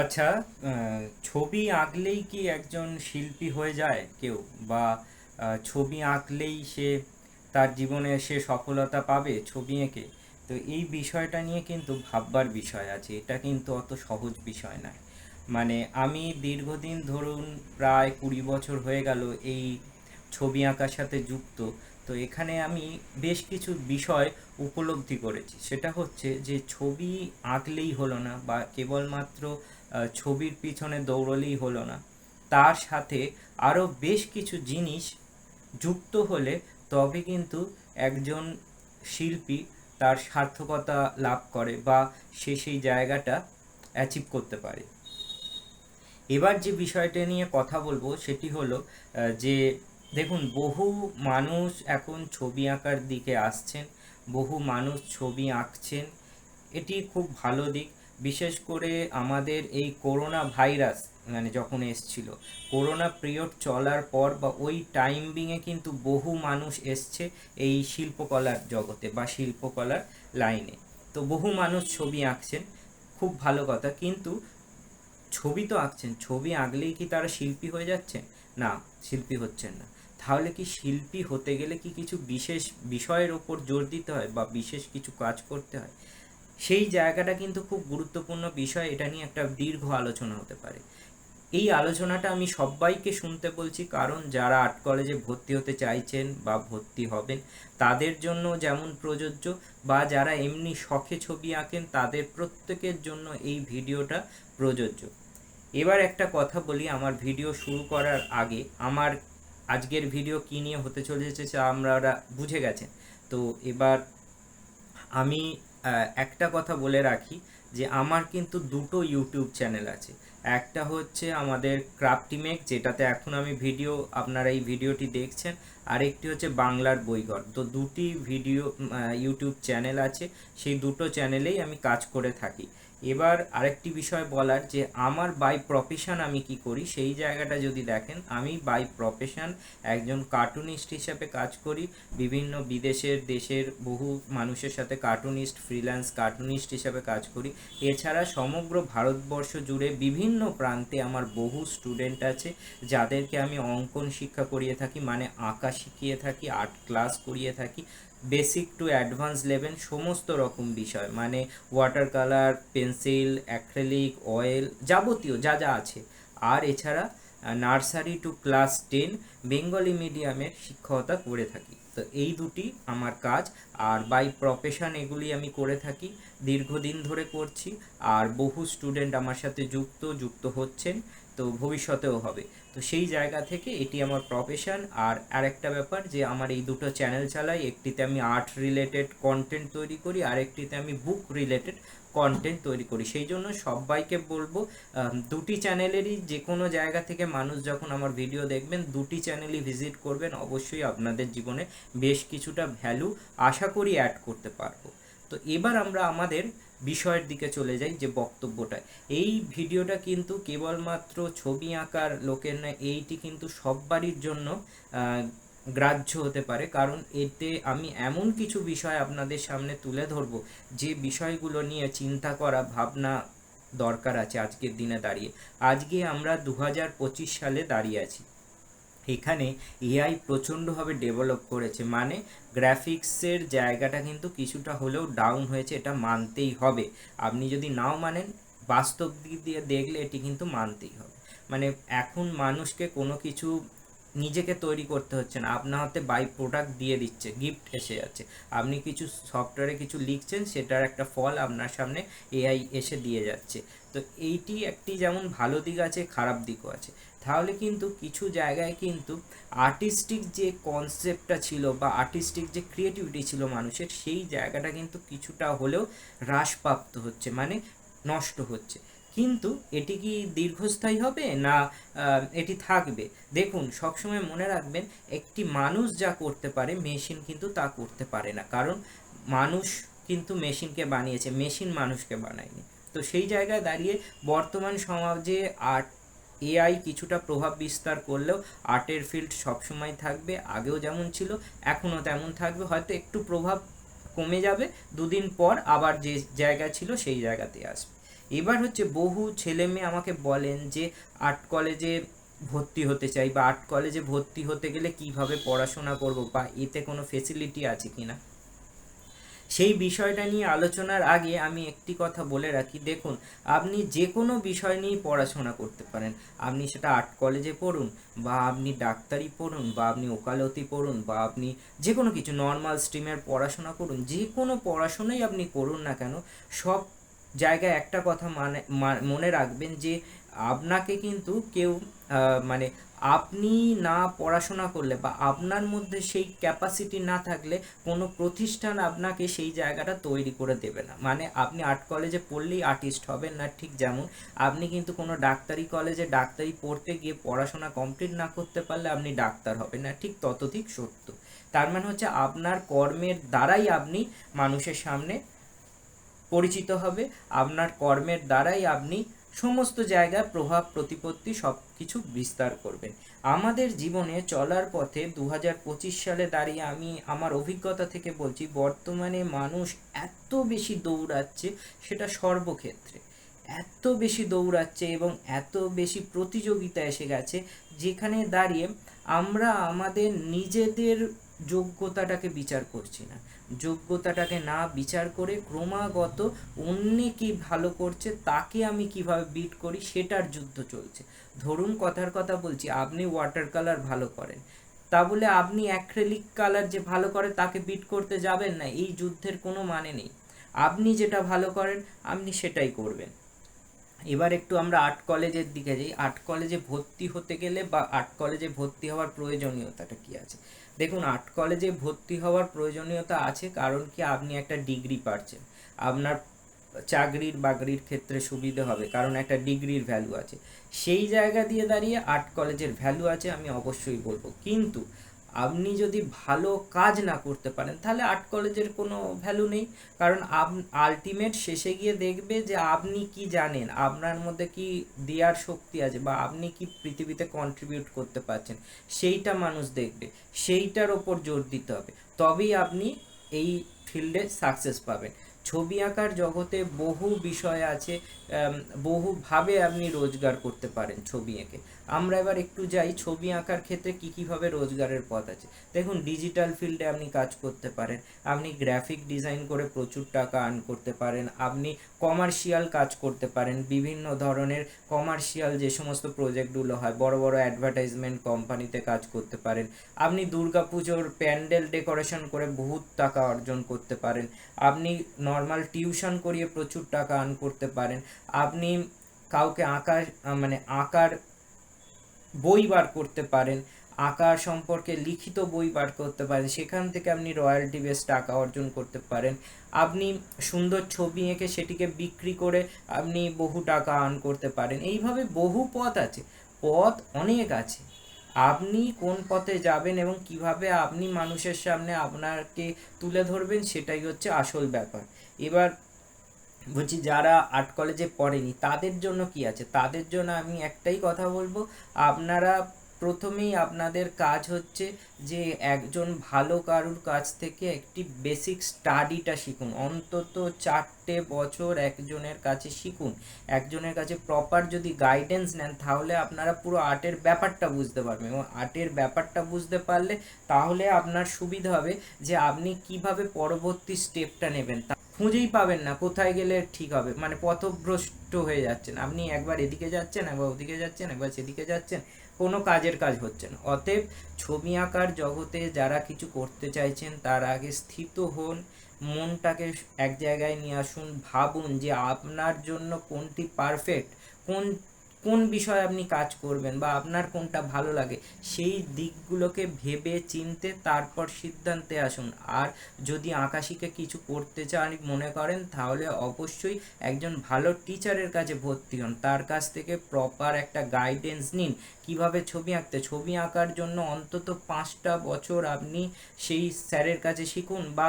আচ্ছা ছবি আঁকলেই কি একজন শিল্পী হয়ে যায় কেউ? বা ছবি আঁকলেই সে তার জীবনে সে সফলতা পাবে ছবি এঁকে? তো এই বিষয়টা নিয়ে কিন্তু ভাববার বিষয় আছে। এটা কিন্তু অত সহজ বিষয় নয়। মানে আমি দীর্ঘদিন ধরুন প্রায় কুড়ি বছর হয়ে গেল এই ছবি আঁকার সাথে যুক্ত। তো এখানে আমি বেশ কিছু বিষয় উপলব্ধি করেছি। সেটা হচ্ছে যে ছবি আঁকলেই হলো না বা কেবলমাত্র ছবির পিছনে দৌড়লেই হলো না। তার সাথে আরও বেশ কিছু জিনিস যুক্ত হলে তবে কিন্তু একজন শিল্পী তার সার্থকতা লাভ করে বা সে সেই জায়গাটা অ্যাচিভ করতে পারে। এবার যে বিষয়টা নিয়ে কথা বলব সেটি হলো যে দেখুন, বহু মানুষ এখন ছবি আঁকার দিকে আসছেন, বহু মানুষ ছবি আঁকছেন। এটি খুব ভালো দিক। বিশেষ করে আমাদের এই করোনা ভাইরাস মানে যখন এসছিল করোনা পিরিয়ড চলার পর বা ওই টাইমিংয়ে কিন্তু বহু মানুষ এসছে এই শিল্পকলার জগতে বা শিল্পকলার লাইনে তো বহু মানুষ ছবি আঁকছেন, খুব ভালো কথা। কিন্তু ছবি তো আঁকছেন, ছবি আঁকলেই কি তারা শিল্পী হয়ে যাচ্ছেন? না, শিল্পী হচ্ছেন না। তাহলে কি শিল্পী হতে গেলে কি কিছু বিশেষ বিষয়ের ওপর জোর দিতে হয় বা বিশেষ কিছু কাজ করতে হয়? সেই জায়গাটা কিন্তু খুব গুরুত্বপূর্ণ বিষয়, এটা নিয়ে একটা দীর্ঘ আলোচনা হতে পারে। এই আলোচনাটা আমি সবাইকে শুনতে বলছি, কারণ যারা আর্ট কলেজে ভর্তি হতে চাইছেন বা ভর্তি হবেন, তাদের জন্য যেমন প্রযোজ্য, বা যারা এমনি শখে ছবি আঁকেন, তাদের প্রত্যেকের জন্য এই ভিডিওটা প্রযোজ্য। এবার একটা কথা বলি, আমার ভিডিও শুরু করার আগে, আমার আজকের ভিডিও কী নিয়ে হতে চলেছে আপনারা বুঝে গেছেন। তো এবার আমি একটা কথা বলে রাখি যে আমার কিন্তু দুটো ইউটিউব চ্যানেল আছে। একটা হচ্ছে আমাদের ক্রাফটিমেক যেটাতে এখন আমি ভিডিও আপনারা এই ভিডিওটি দেখছেন আরেকটি হচ্ছে বাংলার বইঘর। তো দুটি ভিডিও ইউটিউব চ্যানেল আছে, সেই দুটো চ্যানেলেই আমি কাজ করে থাকি। এবার আরেকটি বিষয় বলার যে আমার বাই প্রফেশন আমি কি করি, সেই জায়গাটা যদি দেখেন, আমি বাই প্রফেশন একজন কার্টুনিস্ট হিসাবে কাজ করি, বিভিন্ন বিদেশের, দেশের বহু মানুষের সাথে কার্টুনিস্ট ফ্রিল্যান্স কার্টুনিস্ট হিসাবে কাজ করি। এছাড়া সমগ্র ভারতবর্ষ জুড়ে বিভিন্ন প্রান্তে আমার বহু স্টুডেন্ট আছে, যাদেরকে আমি অঙ্কন শিক্ষা করিয়ে থাকি মানে আঁকা শিখিয়ে থাকি আর্ট ক্লাস করিয়ে থাকি। বেসিক টু অ্যাডভান্স লেভেল সমস্ত রকম বিষয়। মানে water colour pencil acrylic oil যাবতীয় যা যা আছে। আর এছাড়া nursery to class ten Bengali মিডিয়ামের শিক্ষকতা করে থাকি। তো এই দুটি আমার কাজ। আর বাই প্রফেশন এগুলি আমি করে থাকি। দীর্ঘদিন ধরে করছি। আর বহু স্টুডেন্ট আমার সাথে যুক্ত যুক্ত হচ্ছেন। তো ভবিষ্যতেও হবে। তো সেই জায়গা থেকে এটি আমার প্রফেশন আর আরেকটা ব্যাপার যে আমার এই দুটো চ্যানেল চালাই, একটিতে আমি আর্ট রিলেটেড কন্টেন্ট তৈরি করি আর একটিতে আমি বুক রিলেটেড কন্টেন্ট তৈরি করি। সেই জন্য সবাইকে বলব দুটি চ্যানেলেরই যে কোনো জায়গা থেকে মানুষ যখন আমার ভিডিও দেখবেন, দুটি চ্যানেলই ভিজিট করবেন, অবশ্যই আপনাদের জীবনে বেশ কিছুটা ভ্যালু আশা করি অ্যাড করতে পারব। তো এবার আমরা আমাদের বিষয়ের দিকে চলে যাই যে বক্তব্যটা। এই ভিডিওটা কিন্তু কেবলমাত্র ছবি আঁকার লোকের নয়, এইটি কিন্তু সববারই জন্য গ্রাহ্য হতে পারে। কারণ এতে আমি এমন কিছু বিষয় আপনাদের সামনে তুলে ধরবো, যে বিষয়গুলো নিয়ে চিন্তা করা, ভাবনা দরকার আছে আজকের দিনে দাঁড়িয়ে। আজকে আমরা দু হাজার পঁচিশ সালে দাঁড়িয়ে আছি। এখানে এআই প্রচণ্ডভাবে ডেভেলপ করেছে। মানে গ্রাফিক্সের জায়গাটা কিন্তু কিছুটা হলেও ডাউন হয়েছে, এটা মানতেই হবে। আপনি যদি নাও মানেন, বাস্তব দিক দিয়ে দেখলে এটি কিন্তু মানতেই হবে। মানে এখন মানুষকে কোনো কিছু নিজেকে তৈরি করতে হচ্ছে না। আপনার হাতে বাই প্রোডাক্ট দিয়ে দিচ্ছে গিফট এসে যাচ্ছে। আপনি কিছু সফটওয়্যারে কিছু লিখছেন, সেটার একটা ফল আপনার সামনে এআই এসে দিয়ে যাচ্ছে। তো এইটি একটি যেমন ভালো দিক আছে, খারাপ দিকও আছে। তাহলে কিন্তু কিছু জায়গায় কিন্তু আর্টিস্টিক যে কনসেপ্টটা ছিল বা আর্টিস্টিক যে ক্রিয়েটিভিটি ছিল মানুষের, সেই জায়গাটা কিন্তু কিছুটা হলেও হ্রাসপ্রাপ্ত হচ্ছে মানে নষ্ট হচ্ছে। কিন্তু এটি কি দীর্ঘস্থায়ী হবে না এটি থাকবে? দেখুন, সবসময় মনে রাখবেন, একটি মানুষ যা করতে পারে, মেশিন কিন্তু তা করতে পারে না। কারণ মানুষ কিন্তু মেশিনকে বানিয়েছে, মেশিন মানুষকে বানায়নি। তো সেই জায়গায় দাঁড়িয়ে বর্তমান সমাজে আর্ট এআই কিছুটা প্রভাব বিস্তার করলেও আর্টের ফিল্ড সবসময় থাকবে, আগেও যেমন ছিল, এখনও তেমন থাকবে। হয়তো একটু প্রভাব কমে যাবে, দুদিন পর আবার যে জায়গা ছিল, সেই জায়গাতে আসবে। এবার হচ্ছে বহু ছেলে মেয়ে আমাকে বলেন যে আর্ট কলেজে ভর্তি হতে চাই বা আর্ট কলেজে ভর্তি হতে গেলে কীভাবে পড়াশোনা করব বা এতে কোনো ফেসিলিটি আছে কি না সেই বিষয়টা নিয়ে আলোচনার আগে আমি একটি কথা বলে রাখি। দেখুন, আপনি যে কোনো বিষয় নিয়েই পড়াশোনা করতে পারেন। আপনি সেটা আর্ট কলেজে পড়ুন বা আপনি ডাক্তারি পড়ুন বা আপনি ওকালতি পড়ুন বা আপনি যে কোনো কিছু নর্মাল স্ট্রিমের পড়াশোনা করুন যে কোনো পড়াশোনাই আপনি করুন না কেন, সব জায়গায় একটা কথা মানে মনে রাখবেন যে আপনাকে কিন্তু কেউ মানে আপনি না পড়াশোনা করলে বা আপনার মধ্যে সেই ক্যাপাসিটি না থাকলে কোনো প্রতিষ্ঠান আপনাকে সেই জায়গাটা তৈরি করে দেবে না। মানে আপনি আর্ট কলেজে পড়লেই আর্টিস্ট হবেন না ঠিক যেমন। আপনি কিন্তু কোনো ডাক্তারি কলেজে ডাক্তারি পড়তে গিয়ে পড়াশোনা কমপ্লিট না করতে পারলে আপনি ডাক্তার হবেন না। ঠিক ততধিক সত্য। তার মানে হচ্ছে আপনার কর্মের দ্বারাই আপনি মানুষের সামনে পরিচিত হবে। আপনার কর্মের দ্বারাই আপনি সমস্ত জায়গায় প্রভাব, প্রতিপত্তি সব কিছু বিস্তার করবেন। আমাদের জীবনে চলার পথে দু সালে দাঁড়িয়ে আমি আমার অভিজ্ঞতা থেকে বলছি, বর্তমানে মানুষ এত বেশি দৌড়াচ্ছে সেটা সর্বক্ষেত্রে। এত বেশি দৌড়াচ্ছে এবং এত বেশি প্রতিযোগিতা এসে গেছে, যেখানে দাঁড়িয়ে আমরা আমাদের নিজেদের যোগ্যতাটাকে বিচার করছি না। যোগ্যতাটাকে না বিচার করে ক্রমাগত অন্যে কি ভালো করছে, তাকে আমি কীভাবে বিট করি, সেটার যুদ্ধ চলছে। ধরুন কথার কথা বলছি, আপনি ওয়াটার কালার ভালো করেন। তা বলে আপনি অ্যাক্রেলিক কালার যে ভালো করে তাকে বিট করতে যাবেন না, এই যুদ্ধের কোনো মানে নেই। আপনি যেটা ভালো করেন, আপনি সেটাই করবেন। এবার একটু আমরা আর্ট কলেজের দিকে যাই। আর্ট কলেজে ভর্তি হতে গেলে বা আর্ট কলেজে ভর্তি হওয়ার প্রয়োজনীয়তাটা কি আছে? দেখুন, আর্ট কলেজে ভর্তি হওয়ার প্রয়োজনীয়তা আছে, কারণ কি আপনি একটা ডিগ্রি পাচ্ছেন আপনার চাকরির বাকরির ক্ষেত্রে সুবিধে হবে, কারণ একটা ডিগ্রির ভ্যালু আছে। সেই জায়গা দিয়ে দাঁড়িয়ে আর্ট কলেজের ভ্যালু আছে, আমি অবশ্যই বলব। কিন্তু আপনি যদি ভালো কাজ না করতে পারেন, তাহলে আর্ট কলেজের কোনো ভ্যালু নেই। কারণ আপ আলটিমেট শেষে গিয়ে দেখবে যে আপনি কি জানেন, আপনার মধ্যে কি দেওয়ার শক্তি আছে বা আপনি কি পৃথিবীতে কন্ট্রিবিউট করতে পারছেন, সেইটা মানুষ দেখবে, সেইটার ওপর জোর দিতে হবে। তবেই আপনি এই ফিল্ডে সাকসেস পাবেন। ছবি আঁকার জগতে বহু বিষয় আছে বহুভাবে আপনি রোজগার করতে পারেন ছবি এঁকে। আমরা এবার একটু যাই ছবি আঁকার ক্ষেত্রে কী কীভাবে রোজগারের পথ আছে। দেখুন ডিজিটাল ফিল্ডে আপনি কাজ করতে পারেন, আপনি গ্রাফিক ডিজাইন করে প্রচুর টাকা আর্ন করতে পারেন, আপনি কমার্শিয়াল কাজ করতে পারেন, বিভিন্ন ধরনের কমার্শিয়াল যে সমস্ত প্রজেক্টগুলো হয়, বড় বড় অ্যাডভার্টাইজমেন্ট কোম্পানিতে কাজ করতে পারেন, আপনি দুর্গাপুজোর প্যান্ডেল ডেকোরেশন করে বহুত টাকা অর্জন করতে পারেন, আপনি নর্মাল টিউশন করিয়ে প্রচুর টাকা আর্ন করতে পারেন, আপনি কাউকে আঁকার মানে আঁকার বই বার করতে পারেন আঁকা সম্পর্কে লিখিত বই বার করতে পারেন, সেখান থেকে আপনি রয়্যালটি বেস টাকা অর্জন করতে পারেন। আপনি সুন্দর ছবি এঁকে সেটিকে বিক্রি করে আপনি বহু টাকা আর্ন করতে পারেন। এইভাবে বহু পথ আছে। পথ অনেক আছে। আপনি কোন পথে যাবেন এবং কীভাবে আপনি মানুষের সামনে আপনাকে তুলে ধরবেন সেটাই হচ্ছে আসল ব্যাপার। এবার বলছি, যারা আর্ট কলেজে পড়েনি, তাদের জন্য কি আছে? তাদের জন্য আমি একটাই কথা বলব, আপনারা প্রথমেই আপনাদের কাজ হচ্ছে যে একজন ভালো কারুর কাছ থেকে একটি বেসিক স্টাডিটা শিখুন। অন্তত চারটে বছর একজনের কাছে শিখুন। একজনের কাছে প্রপার যদি গাইডেন্স নেন, তাহলে আপনারা পুরো আর্টের ব্যাপারটা বুঝতে পারবেন এবং আর্টের ব্যাপারটা বুঝতে পারলে তাহলে আপনার সুবিধা হবে যে আপনি কীভাবে পরবর্তী স্টেপটা নেবেন। খুঁজেই পাবেন না, কোথায় গেলে ঠিক হবে। মানে পথভ্রষ্ট হয়ে যাচ্ছেন। আপনি একবার এদিকে যাচ্ছেন, একবার ওদিকে যাচ্ছেন, একবার সেদিকে যাচ্ছেন, কোনো কাজের কাজ হচ্ছে না। অতএব ছবি আঁকার জগতে যারা কিছু করতে চাইছেন, তার আগে স্থিত হন, মনটাকে এক জায়গায় নিয়ে আসুন, ভাবুন যে আপনার জন্য কোনটি পারফেক্ট কোন কোন বিষয়ে আপনি কাজ করবেন বা আপনার কোনটা ভালো লাগে, সেই দিকগুলোকে ভেবে চিনতে তারপর সিদ্ধান্তে আসুন। আর যদি আঁকা শিখে কিছু করতে চান মনে করেন, তাহলে অবশ্যই একজন ভালো টিচারের কাছে ভর্তি হন। তার কাছ থেকে প্রপার একটা গাইডেন্স নিন। কীভাবে ছবি আঁকতে? ছবি আঁকার জন্য অন্তত পাঁচটা বছর আপনি সেই স্যারের কাছে শিখুন বা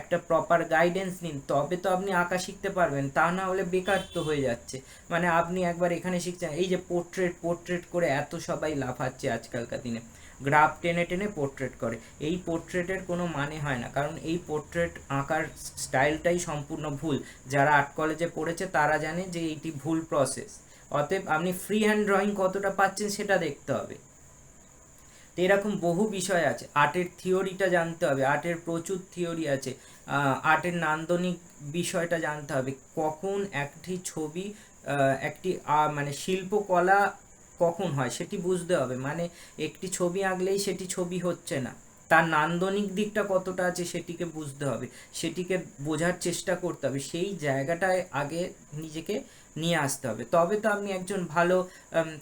একটা প্রপার গাইডেন্স নিন, তবে তো আপনি আঁকা শিখতে পারবেন, তা না হলে বেকার তো হয়ে যাচ্ছে। মানে আপনি একবার এখানে শিখছেন, এই যে পোর্ট্রেট পোর্ট্রেট করে এত সবাই লাফাচ্ছে আজকালকার দিনে। গ্রাফ টেনে টেনে পোর্ট্রেট করে। এই পোর্ট্রেটের কোনো মানে হয় না, কারণ এই পোর্ট্রেট আঁকার স্টাইলটাই সম্পূর্ণ ভুল। যারা আর্ট কলেজে পড়েছে, তারা জানে যে এইটি ভুল প্রসেস অতএব আপনি ফ্রি হ্যান্ড ড্রয়িং কতটা পাচ্ছেন, সেটা দেখতে হবে। তো এরকম বহু বিষয় আছে। আর্টের থিওরিটা জানতে হবে, আর্টের প্রচুর থিওরি আছে আর্টের নান্দনিক বিষয়টা জানতে হবে। কখন একটি ছবি একটি মানে শিল্পকলা কখন হয় সেটি বুঝতে হবে। মানে একটি ছবি আঁকলেই সেটি ছবি হচ্ছে না। তার নান্দনিক দিকটা কতটা আছে সেটিকে বুঝতে হবে, সেটিকে বোঝার চেষ্টা করতে হবে। সেই জায়গাটায় আগে নিজেকে নিয়ে আসতে হবে। তবে তো আপনি একজন ভালো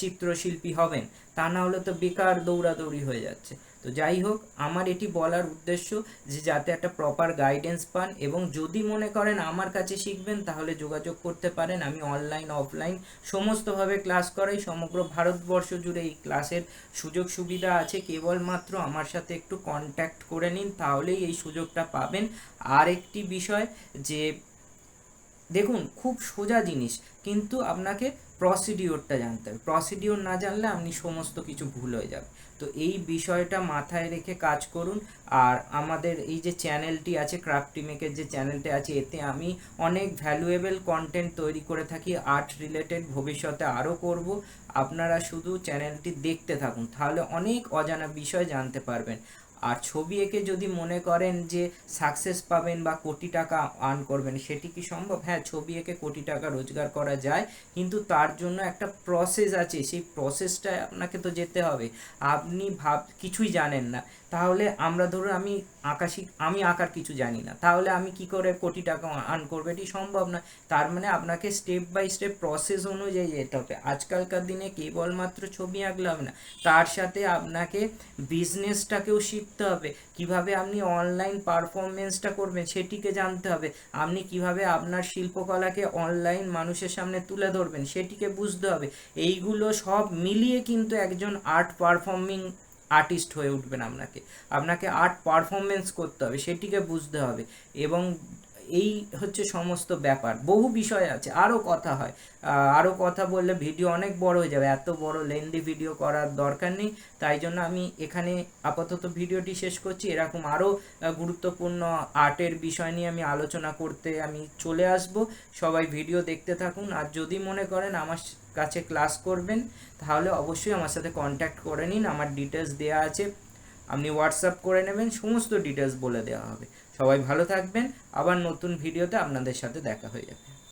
চিত্রশিল্পী হবেন, তা না হলে তো বেকার দৌড়াদৌড়ি হয়ে যাচ্ছে। তো যাই হোক, আমার এটি বলার উদ্দেশ্য যে যাতে একটা প্রপার গাইডেন্স পান এবং যদি মনে করেন আমার কাছে শিখবেন, তাহলে যোগাযোগ করতে পারেন। আমি অনলাইন অফলাইন সমস্তভাবে ক্লাস করাই। সমগ্র ভারতবর্ষ জুড়ে এই ক্লাসের সুযোগ সুবিধা আছে। কেবলমাত্র আমার সাথে একটু কন্ট্যাক্ট করে নিন, তাহলেই এই সুযোগটা পাবেন। আর একটি বিষয় যে দেখুন, খুব সোজা জিনিস, কিন্তু আপনাকে প্রসিডিওরটা জানতে হবে। প্রসিডিওর না জানলে আপনি সমস্ত কিছু ভুল হয়ে যাবে। তো এই বিষয়টা মাথায় রেখে কাজ করুন। আর আমাদের এই যে চ্যানেলটি আছে ক্রাফটি মেকের যে চ্যানেলটি আছে, এতে আমি অনেক ভ্যালুয়েবল কন্টেন্ট তৈরি করে থাকি। আর্ট রিলেটেড ভবিষ্যতে আরও করব। আপনারা শুধু চ্যানেলটি দেখতে থাকুন। তাহলে অনেক অজানা বিষয় জানতে পারবেন। আর ছবি এঁকে যদি মনে করেন যে সাকসেস পাবেন বা কোটি টাকা আর্ন করবেন, সেটি কি সম্ভব? হ্যাঁ ছবি এঁকে কোটি টাকা রোজগার করা যায়, কিন্তু তার জন্য একটা প্রসেস আছে। সেই প্রসেসটায় আপনাকে তো যেতে হবে। আপনি ভাব, কিছুই জানেন না। তাহলে আমরা ধরুন আমি আঁকা শিখ আমি আঁকার কিছু জানি না। তাহলে আমি কি করে কোটি টাকা আর্ন করব? এটি সম্ভব না তার মানে আপনাকে স্টেপ বাই স্টেপ প্রসেস অনুযায়ী যেতে হবে। আজকালকার দিনে কেবলমাত্র ছবি আঁকলে হবে না। তার সাথে আপনাকে বিজনেসটাকেও শিখতে হবে। কীভাবে আপনি অনলাইন পারফরমেন্সটা করবেন সেটিকে জানতে হবে। আপনি কীভাবে আপনার শিল্পকলাকে অনলাইন মানুষের সামনে তুলে ধরবেন সেটিকে বুঝতে হবে। এইগুলো সব মিলিয়ে কিন্তু একজন আর্ট পারফর্মিং আর্টিস্ট হয়ে উঠবেন আপনাকে। আপনাকে আর্ট পারফরমেন্স করতে হবে, সেটিকে বুঝতে হবে। এবং এই হচ্ছে সমস্ত ব্যাপার। বহু বিষয় আছে আরও কথা হয়। আরও কথা বললে ভিডিও অনেক বড় হয়ে যাবে, এত বড় লেন্দি ভিডিও করার দরকার নেই। তাই জন্য আমি এখানে আপাতত ভিডিওটি শেষ করছি। এরকম আরও গুরুত্বপূর্ণ আর্টের বিষয় নিয়ে আমি আলোচনা করতে আমি চলে আসব। সবাই ভিডিও দেখতে থাকুন। আর যদি মনে করেন আমার কাছে ক্লাস করবেন, তাহলে অবশ্যই আমার সাথে কন্ট্যাক্ট করে নিন। আমার ডিটেলস দেওয়া আছে। আপনি হোয়াটসঅ্যাপ করে নেবেন, সমস্ত ডিটেলস বলে দেওয়া হবে। সবাই ভালো থাকবেন। আবার নতুন ভিডিওতে আপনাদের সাথে দেখা হয়ে যাবে।